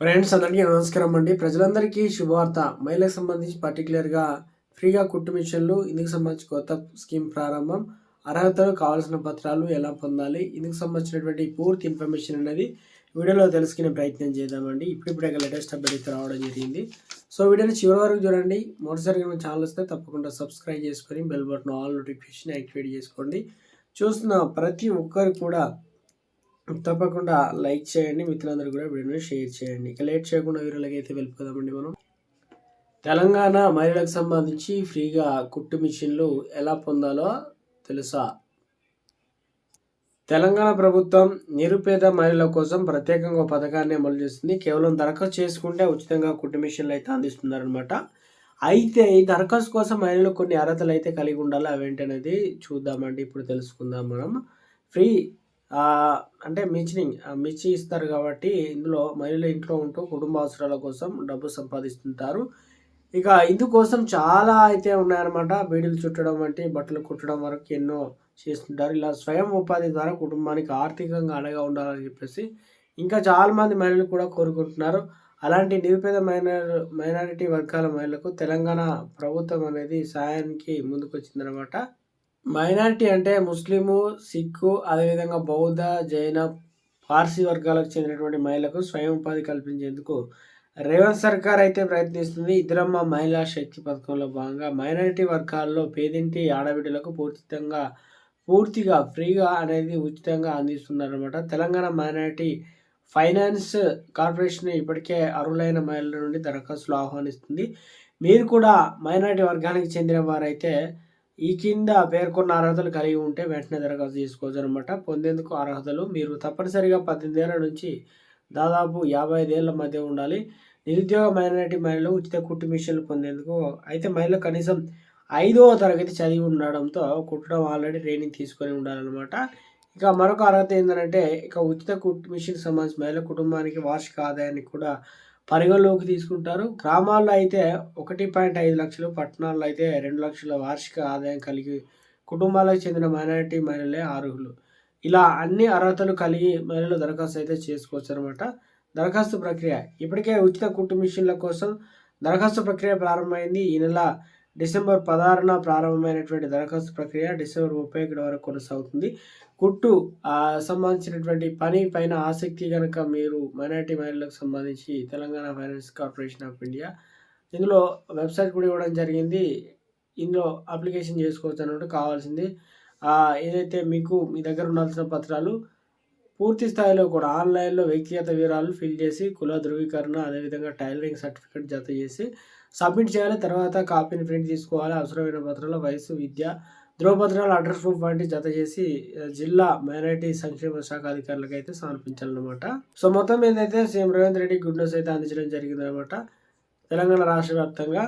Friends అందరికీ నమస్కారం అండి. ప్రజలందరికీ శుభవార్త. మహిళలకు సంబంధించి పర్టికులర్గా ఫ్రీగా కుట్టు మిషన్లు ఇందుకు సంబంధించి కొత్త స్కీమ్ ప్రారంభం. అర్హతలు కావాల్సిన పత్రాలు ఎలా పొందాలి ఇందుకు సంబంధించినటువంటి పూర్తి ఇన్ఫర్మేషన్ అనేది వీడియోలో తెలుసుకునే ప్రయత్నం చేద్దామండి. ఇప్పుడిప్పుడే లేటెస్ట్ అప్డేట్ రావడం జరిగింది. సో వీడియోని చివరి వరకు చూడండి. మొదటిసారిగా మన ఛానల్ వస్తే తప్పకుండా సబ్స్క్రైబ్ చేసుకొని bell button all notification activate చేసుకోండి. చూస్తున్న ప్రతి ఒక్కరు కూడా తప్పకుండా లైక్ చేయండి మిత్రులందరూ కూడా వీడియోని షేర్ చేయండి. ఇక లేట్ చేయకుండా వీడియోలకి అయితే వెళ్ళిపోదామండి మనం. తెలంగాణ మహిళలకు సంబంధించి ఫ్రీగా కుట్టు మిషన్లు ఎలా పొందాలో తెలుసా? తెలంగాణ ప్రభుత్వం నిరుపేద మహిళల కోసం ప్రత్యేకంగా పథకాన్ని అమలు చేస్తుంది. కేవలం దరఖాస్తు చేసుకుంటే ఉచితంగా కుట్టు మిషన్లు అయితే అందిస్తున్నారనమాట అయితే ఈ దరఖాస్తు కోసం మహిళలు కొన్ని అర్హతలు అయితే కలిగి ఉండాలి? అవేంటనేది చూద్దామండి. ఇప్పుడు తెలుసుకుందాం మనం. ఫ్రీ అంటే మిచినింగ్ మిర్చి ఇస్తారు కాబట్టి ఇందులో మహిళలు ఇంట్లో ఉంటూ కుటుంబ అవసరాల కోసం డబ్బు సంపాదిస్తుంటారు. ఇక ఇందుకోసం చాలా అయితే ఉన్నాయన్నమాట. బీడీలు చుట్టడం వంటి బట్టలు కుట్టడం వరకు ఎన్నో చేస్తుంటారు. ఇలా స్వయం ఉపాధి ద్వారా కుటుంబానికి ఆర్థికంగా అండగా ఉండాలని చెప్పేసి ఇంకా చాలామంది మహిళలు కూడా కోరుకుంటున్నారు. అలాంటి నిరుపేద మైనార్ మైనారిటీ వర్గాల మహిళలకు తెలంగాణ ప్రభుత్వం అనేది సాయానికి ముందుకొచ్చిందనమాట మైనారిటీ అంటే ముస్లిము సిక్కు అదేవిధంగా బౌద్ధ జైన పార్సీ వర్గాలకు చెందినటువంటి మహిళలకు స్వయం ఉపాధి కల్పించేందుకు రేవంత్ సర్కార్ అయితే ప్రయత్నిస్తుంది. ఇద్దరమ్మ మహిళా శక్తి పథకంలో భాగంగా మైనారిటీ వర్గాల్లో పేదింటి ఆడబిడ్డలకు పూర్తిగా పూర్తిగా ఫ్రీగా అనేది ఉచితంగా అందిస్తున్నారనమాట తెలంగాణ మైనారిటీ ఫైనాన్స్ కార్పొరేషన్ ఇప్పటికే అర్హులైన మహిళల నుండి దరఖాస్తులు ఆహ్వానిస్తుంది. మీరు కూడా మైనారిటీ వర్గానికి చెందిన వారైతే ఈ కింద పేర్కొన్న అర్హతలు కలిగి ఉంటే వెంటనే దరఖాస్తు చేసుకోవచ్చు అనమాట పొందేందుకు అర్హతలు మీరు తప్పనిసరిగా పద్దెనిమిది ఏళ్ళ నుంచి దాదాపు యాభై ఐదేళ్ళ మధ్య ఉండాలి. నిరుద్యోగ మైనారిటీ మహిళలు ఉచిత కుట్టు మిషన్లు పొందేందుకు అయితే మహిళలు కనీసం ఐదవ తరగతి చదివి ఉండడంతో కుట్టడం ఆల్రెడీ ట్రైనింగ్ తీసుకొని ఉండాలన్నమాట. ఇక మరొక అర్హత ఏంటంటే ఇక ఉచిత కుట్టు మిషన్ సంబంధించి మహిళ కుటుంబానికి వార్షిక ఆదాయానికి కూడా పరిగణలోకి తీసుకుంటారు. గ్రామాల్లో అయితే ఒకటి పాయింట్ ఐదు లక్షలు పట్టణాల్లో అయితే రెండు లక్షల వార్షిక ఆదాయం కలిగి కుటుంబాలకు చెందిన మైనారిటీ మహిళలే అర్హులు. ఇలా అన్ని అర్హతలు కలిగి మహిళలు దరఖాస్తు అయితే చేసుకోవచ్చు అనమాట దరఖాస్తు ప్రక్రియ. ఇప్పటికే ఉచిత కుట్టు మిషన్ల కోసం దరఖాస్తు ప్రక్రియ ప్రారంభమైంది. ఈ నెల డిసెంబర్ పదహారున ప్రారంభమైనటువంటి దరఖాస్తు ప్రక్రియ డిసెంబర్ ముప్పై ఒకటి వరకు కొనసాగుతుంది. కుట్టు సంబంధించినటువంటి పని పైన ఆసక్తి కనుక మీరు మైనార్టీ మహిళలకు సంబంధించి Telangana finance corporation of India ఇందులో వెబ్సైట్ కూడా ఇవ్వడం జరిగింది. ఇందులో అప్లికేషన్ చేసుకోవచ్చు అన్నట్టు కావాల్సింది ఏదైతే మీకు మీ దగ్గర ఉండాల్సిన పత్రాలు పూర్తి స్థాయిలో కూడా ఆన్లైన్లో వ్యక్తిగత వివరాలు ఫిల్ చేసి కుల ధృవీకరణ అదేవిధంగా టైలరింగ్ సర్టిఫికేట్ జత చేసి సబ్మిట్ చేయాలి. తర్వాత కాపీని ప్రింట్ తీసుకోవాలి. అవసరమైన పత్రాల వయసు విద్య ధ్రువపత్రాలు అడ్రస్ ప్రూఫ్ వంటి జత చేసి జిల్లా మైనారిటీ సంక్షేమ శాఖ అధికారులకు అయితే సమర్పించాలన్నమాట. సో మొత్తం ఏదైతే CM Revanth Reddy good news అయితే అందించడం జరిగిందనమాట తెలంగాణ రాష్ట్ర వ్యాప్తంగా